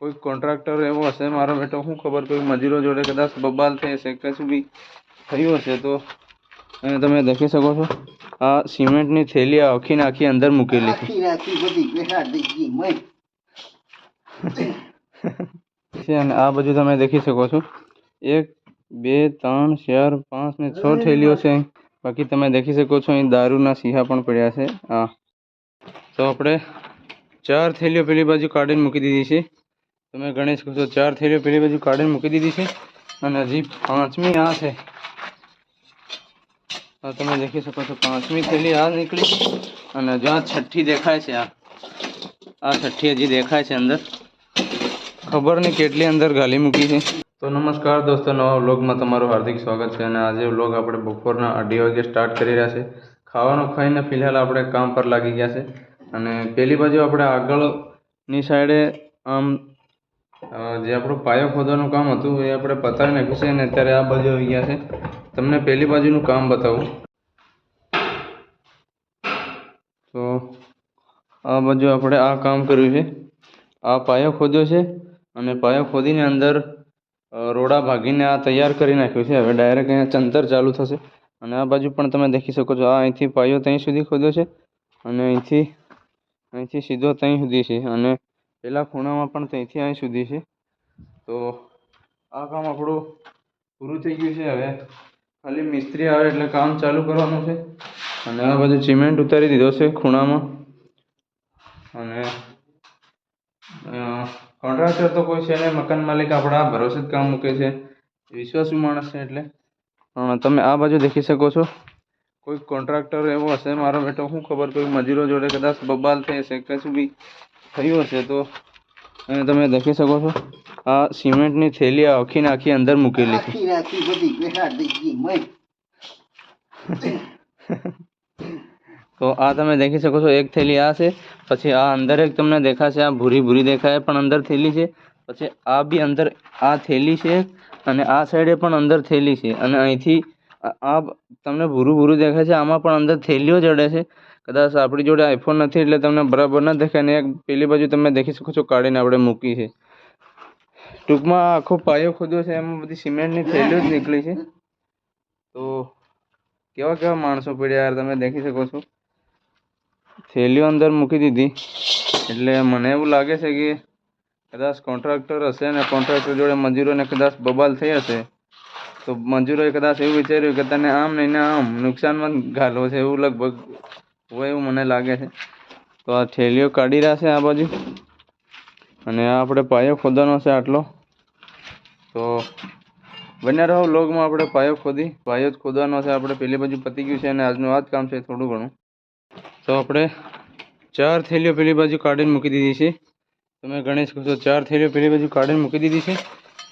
કોઈ કોન્ટ્રાક્ટર એવો હશે મારો બેટો શું ખબર કોઈ મજૂરો જોડે કદાચ બબાલ થઈ હશે કશું બી થયું હશે તો અહીંયા તમે દેખી શકો છો. આ સિમેન્ટની થેલી આખી આખી અંદર મૂકેલી છે બધી અને આ બાજુ તમે દેખી શકો છો. એક બે ત્રણ ચાર પાંચ ને છ થેલીઓ છે. બાકી તમે દેખી શકો છો અહીં દારૂના સિંહા પણ પડ્યા છે. હા તો આપણે ચાર થેલીઓ પેલી બાજુ કાઢીને મૂકી દીધી છે. તમે ગણેશ છો ચાર રહ્યો પેલી બાજુ કાઢીને મૂકી દીધી છે અને હજી પાંચમી આ છે. તમે દેખી શકો છો, પાંચમી થેલી આ નીકળી અને જો આ છઠ્ઠી દેખાય છે આ. આ છઠ્ઠી હજી દેખાય છે અંદર. ખબર નહીં કેટલી અંદર ગાલી મૂકી છે. તો નમસ્કાર દોસ્તો, નવા વ્લોગમાં તમારું હાર્દિક સ્વાગત છે અને આજે વ્લોગ આપણે બપોરના અઢી વાગે સ્ટાર્ટ કરી રહ્યા છે. ખાવાનું ખાઈને ફિલહાલ આપણે કામ પર લાગી ગયા છે અને પેલી બાજુ આપણે આગળની સાઈડે આમ જે આપણું પાયો ખોદવાનું કામ હતું એ આપણે પતાવી નાખ્યું છે અને અત્યારે આ બાજુ આવી ગયા છે. તમને પેલી બાજુનું કામ બતાવું. તો આ બાજુ આપણે આ કામ કર્યું છે. આ પાયો ખોદ્યો છે અને પાયો ખોદીને અંદર રોડા ભાગીને આ તૈયાર કરી નાખ્યું છે. હવે ડાયરેક્ટ અહીંયા ચંતર ચાલુ થશે. અને આ બાજુ પણ તમે દેખી શકો છો, આ અહીંથી પાયો ત્યાં સુધી ખોદ્યો છે અને અહીંથી અહીંથી સીધો ત્યાં સુધી છે. અને પેલા ખૂણામાં પણ ત્યાંથી અહીં સુધી છે. તો આ કામ આપણું પૂરું થઈ ગયું છે હવે. ખાલી મિસ્ત્રી આવે એટલે કામ ચાલુ કરવાનું છે. અને આ બાજુ સિમેન્ટ ઉતારી દીધો છે ખૂણામાં. અને કોન્ટ્રાક્ટર તો કોઈ છે ને મકાન માલિક આપણા ભરોસે જ કામ મૂકે છે. વિશ્વાસુ માણસ છે એટલે. પણ તમે આ બાજુ દેખી શકો છો. કોઈ કોન્ટ્રાક્ટર એવો હશે, મારો બેટો શું ખબર કોઈ મજૂરો જોડે કદાચ બબાલ થઈ હશે કશું બી. થયું હશે તો અને તમે દેખી શકો છો આ સિમેન્ટની થેલી આખી ને આખી અંદર મૂકેલી છે. તો આ તમે દેખી શકો છો એક થેલી આ છે પછી આ અંદર એક તમને દેખાશે આ ભૂરી ભૂરી દેખાય પણ અંદર થેલી છે. પછી આ બી અંદર આ થેલી છે અને આ સાઈડે પણ અંદર થેલી છે. અને અહીંથી આ તમને ભૂરું ભૂરું દેખાય છે આમાં પણ અંદર થેલીઓ જડે છે. કદાચ આપણી જોડે આઈફોન નથી એટલે તમને બરાબર ન દેખાય ને એક પેલી બાજુ તમે દેખી શકો છો કાઢીને આપણે મૂકી છે. ટૂંકમાં આખો પાયો ખોદ્યો છે, એમાં બધી સિમેન્ટની થેલીઓ જ નીકળી છે. તો કેવા કેવા માણસો પડ્યા યાર તમે દેખી શકો છો. થેલીઓ અંદર મૂકી દીધી. એટલે મને એવું લાગે છે કે કદાચ કોન્ટ્રાક્ટર હશે ને કોન્ટ્રાક્ટર જોડે મજૂરોને કદાચ બબાલ થઈ હશે, તો મજૂરોએ કદાચ એવું વિચાર્યું કે તને આમ નહીં ને આમ નુકસાનમાં જ ઘાલવો છે, એવું લગભગ હોય એવું મને લાગે છે. તો આ થેલીઓ કાઢી રહ્યા છે આ બાજુ. અને આ આપણે પાયો ખોદવાનો છે આટલો. તો બન્યા રહો લોગમાં આપણે પાયો ખોદી. પાયો જ ખોદવાનો છે. આપણે પેલી બાજુ પતી ગયું છે અને આજનું આ જ કામ છે થોડું ઘણું. તો આપણે ચાર થેલીઓ પેલી બાજુ કાઢીને મૂકી દીધી છે. તમે ગણેશ કહો ચાર થેલીઓ પેલી બાજુ કાઢીને મૂકી દીધી છે.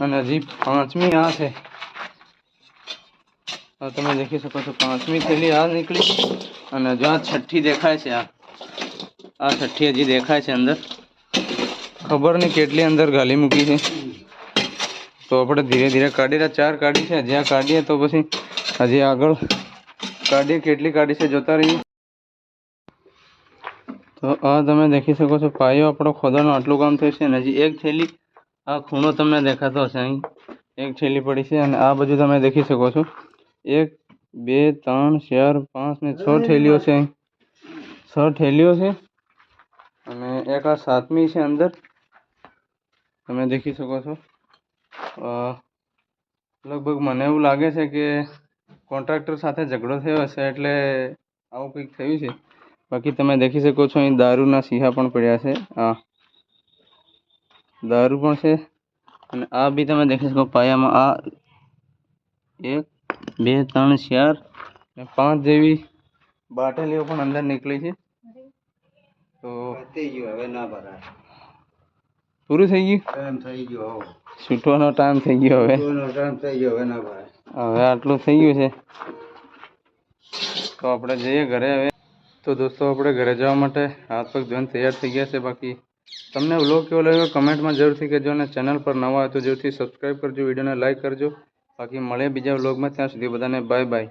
અને હજી પાંચમી આ છે. તમે દેખી શકો છો, પાંચમી થેલી આ નીકળી અને આ છઠ્ઠી દેખાય છે આ. આ છઠ્ઠી હજી દેખાય છે અંદર. ખબર નહીં કેટલી અંદર ગાલી મૂકી છે. તો આપણે ધીરે ધીરે કાઢી ચાર કાઢી છે આ કાઢીએ તો પછી હજી આગળ કાઢીએ, કેટલી કાઢી છે જોતા રહીએ. તો આ તમે દેખી શકો છો, પાયો આપણો ખોદાનો આટલું કામ થયું છે અને હજી એક થેલી આ ખૂણો તમને દેખાતો હશે અહીં. એક થેલી પડી છે અને આ બાજુ તમે દેખી શકો છો. એક, બે, ત્રણ, ચાર, પાંચ ને છ થેલીઓ છે. છ થેલીઓ છે અને એક આ સાતમી છે અંદર. તમે દેખી શકો છો. લગભગ મને એવું લાગે છે કે કોન્ટ્રાક્ટર સાથે ઝઘડો થયો હશે એટલે આવું કંઈક થયું છે. બાકી તમે દેખી શકો છો અહીં દારૂના સિંહા પણ પડ્યા છે. હા દારૂ પણ છે અને આ બી તમે દેખી શકો પાયામાં આ એક બે, ત્રણ ચાર ને પાંચ જેવી બાટલીઓ પણ અંદર નીકળી છે. તો પૂરું થઈ ગયું? ટાઈમ થઈ ગયો છૂટવાનો ટાઈમ થઈ ગયો હવે. હવે આટલું થઈ ગયું છે. તો આપણે જઈએ ઘરે હવે. તો દોસ્તો, આપણે ઘરે જવા માટે હાથ પગ ધોઈને તૈયાર થઈ ગયા છે. બાકી તમને વ્લોગ કેવો લાગ્યો? કમેન્ટમાં જરૂરથી કહેજો અને ચેનલ પર નવા હોય તો જરૂરથી સબસ્ક્રાઈબ કરજો, વિડીયોને લાઈક કરજો. બાકી મળે બીજા વ્લોગમાં. ત્યાં સુધી બધાને બાય બાય